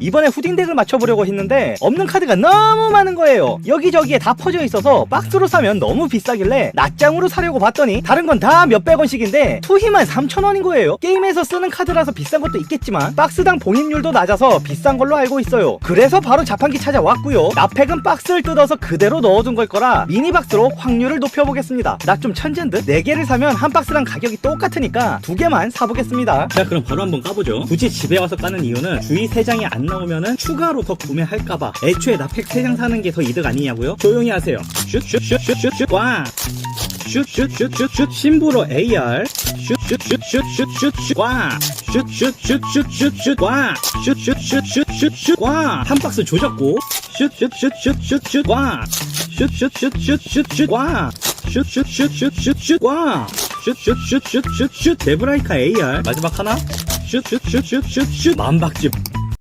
이번에 후딩 덱을 맞춰보려고 했는데 없는 카드가 너무 많은 거예요. 여기저기에 다 퍼져 있어서 박스로 사면 너무 비싸길래 낱장으로 사려고 봤더니 다른 건 다 몇백 원씩인데 투희만 3천원인 거예요. 게임에서 쓰는 카드라서 비싼 것도 있겠지만 박스당 봉입률도 낮아서 비싼 걸로 알고 있어요. 그래서 바로 자판기 찾아왔고요. 나팩은 박스를 뜯어서 그대로 넣어둔 걸 거라 미니박스로 확률을 높여보겠습니다. 나 좀 천재인 듯? 4개를 사면 한 박스랑 가격이 똑같으니까 두 개만 사보겠습니다. 자 그럼 바로 한번 까보죠. 굳이 집에 와서 까는 이유는 주위 3장이 안 나오면은 추가로 더 구매할까봐 애초에 나 팩 3장 사는 게 더 이득 아니냐고요? 조용히 하세요 슛슛슛슛슛슛 꽝 슛슛슛슛슛 심부로 AR 슛슛슛슛슛슛슛 꽝 슛슛슛슛슛슛 꽝 슛슛슛슛슛슛 꽝한 박스 조졌고 슛슛슛슛슛슛 꽝 슛슛슛슛슛슛 꽝 슛슛슛슛슛슛 꽝 슛슛슛슛슛슛 데브라이카 AR 마지막 하나 슛슛슛슛슛슛 만박집